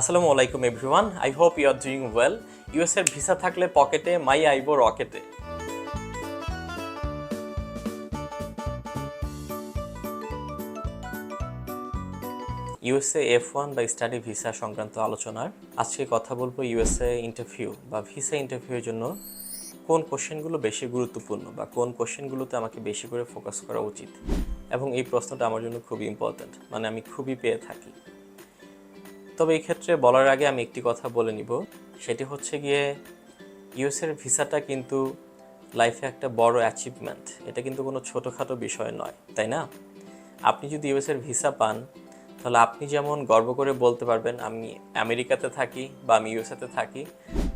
আসসালামু আলাইকুম everyone I hope you are doing well US এর ভিসা থাকলে পকেটে মাই আইবো রকেটে। ইউএসএ এফ ওয়ান বা স্টাডি ভিসা সংক্রান্ত আলোচনার আজকে কথা বলব ইউএসএ ইন্টারভিউ বা ভিসা ইন্টারভিউয়ের জন্য কোন কোশ্চেনগুলো বেশি গুরুত্বপূর্ণ বা কোন কোশ্চেনগুলোতে আমাকে বেশি করে ফোকাস করা উচিত। এবং এই প্রশ্নটা আমার জন্য খুবই ইম্পর্ট্যান্ট মানে আমি খুবই পেয়ে থাকি। তবে এই ক্ষেত্রে বলার আগে আমি একটি কথা বলে নিব। সেটি হচ্ছে গিয়ে ইউএসের ভিসাটা কিন্তু লাইফে একটা বড় অ্যাচিভমেন্ট এটা কিন্তু কোনো ছোটোখাটো বিষয় নয়, তাই না? আপনি যদি ইউএসের ভিসা পান, তাহলে আপনি যেমন গর্ব করে বলতে পারবেন, আমি আমেরিকাতে থাকি বা আমি ইউএসএতে থাকি,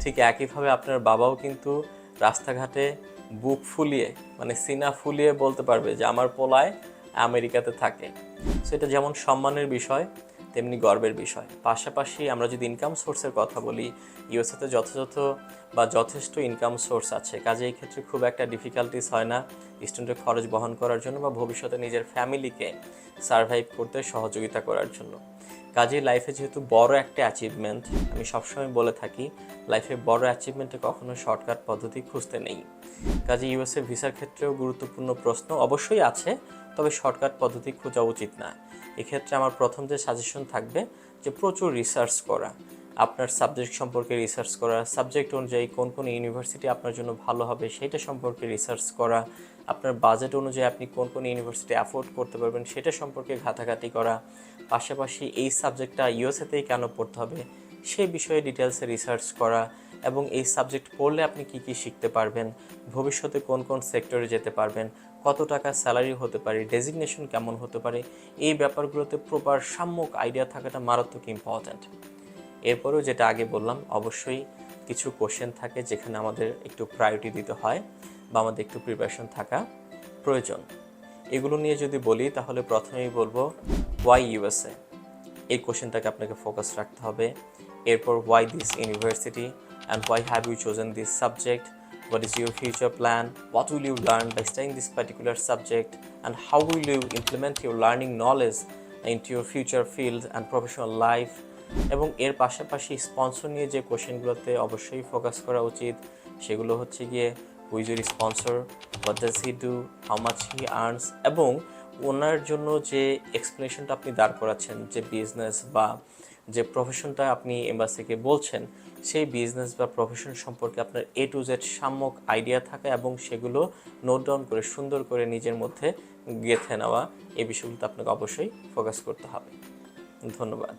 ঠিক একইভাবে আপনার বাবাও কিন্তু রাস্তাঘাটে বুক ফুলিয়ে মানে সিনা ফুলিয়ে বলতে পারবে যে, আমার পোলায় আমেরিকাতে থাকে। সো এটা যেমন সম্মানের বিষয় তেমনি গর্বের বিষয়। পাশাপাশি আমরা যদি ইনকাম সোর্সের কথা বলি ইউএসএতে যথাযথ বা যথেষ্ট ইনকাম সোর্স আছে। কাজে এই ক্ষেত্রে খুব একটা ডিফিকাল্টিস হয় না স্টুডেন্টের খরচ বহন করার জন্য বা ভবিষ্যতে নিজের ফ্যামিলিকে সার্ভাইভ করতে সহযোগিতা করার জন্য। কাজে লাইফে যেহেতু বড় একটা অ্যাচিভমেন্ট আমি সবসময় বলে থাকি লাইফে বড় অ্যাচিভমেন্টে কখনো শর্টকাট পদ্ধতি খুঁজতে নেই। কাজে ইউএসএ ভিসার ক্ষেত্রেও গুরুত্বপূর্ণ প্রশ্ন অবশ্যই আছে, তবে শর্টকাট পদ্ধতি খোঁজা উচিত না। এক্ষেত্রে আমার প্রথম যে সাজেশন থাকবে, যে প্রচুর রিসার্চ করা। আপনার সাবজেক্ট সম্পর্কে রিসার্চ করা সাবজেক্ট অনুযায়ী কোন কোন ইউনিভার্সিটি আপনার জন্য ভালো হবে সেটা সম্পর্কে রিসার্চ করা, আপনার বাজেট অনুযায়ী আপনি কোন কোন ইউনিভার্সিটি অ্যাফোর্ড করতে পারবেন সেটা সম্পর্কে ঘাটাঘাটি করা, পাশাপাশি এই সাবজেক্টটা ইউএসএতেই কেন পড়তে হবে সেই বিষয়ে ডিটেলসে রিসার্চ করা এবং এই সাবজেক্ট পড়লে আপনি কি কি শিখতে পারবেন, ভবিষ্যতে কোন কোন সেক্টরে যেতে পারবেন, কত টাকা স্যালারি হতে পারে ডেজিগনেশন কেমন হতে পারে, এই ব্যাপারগুলোতে প্রপার সাম্যক আইডিয়া থাকাটা মারাত্মক ইম্পর্ট্যান্ট এরপরেও যেটা আগে বললাম, অবশ্যই কিছু কোশ্চেন থাকে যেখানে আমাদের একটু প্রায়োরিটি দিতে হয় বা আমাদের একটু প্রিপারেশন থাকা প্রয়োজন। এগুলো নিয়ে যদি বলি, তাহলে প্রথমেই বলব ওয়াই ইউএসএ এই কোশ্চেনটাকে আপনাকে ফোকাস রাখতে হবে। এরপর why this university and why have you chosen this subject what is your future plan? What will you learn by studying this particular subject? And how will you implement your learning knowledge into your future field and professional life? এবং এর পাশাপাশি sponsor নিয়ে যে কোশ্চেনগুলোতে অবশ্যই focus করা উচিত, সেগুলো হচ্ছে গিয়ে who's your sponsor what does he do how much he earns এবং ওনার জন্য যে এক্সপ্লেনেশনটা আপনি দাঁড় করাচ্ছেন, যে বিজনেস বা যে প্রফেশনটা আপনি এম্বাসিকে বলছেন, সেই বিজনেস বা প্রফেশন সম্পর্কে আপনার এ টু জেড সাম্যক আইডিয়া থাকা এবং সেগুলো নোট ডাউন করে, সুন্দর করে নিজের মধ্যে গেঁথে নেওয়া, এই বিষয়গুলোতে আপনাকে অবশ্যই ফোকাস করতে হবে। ধন্যবাদ।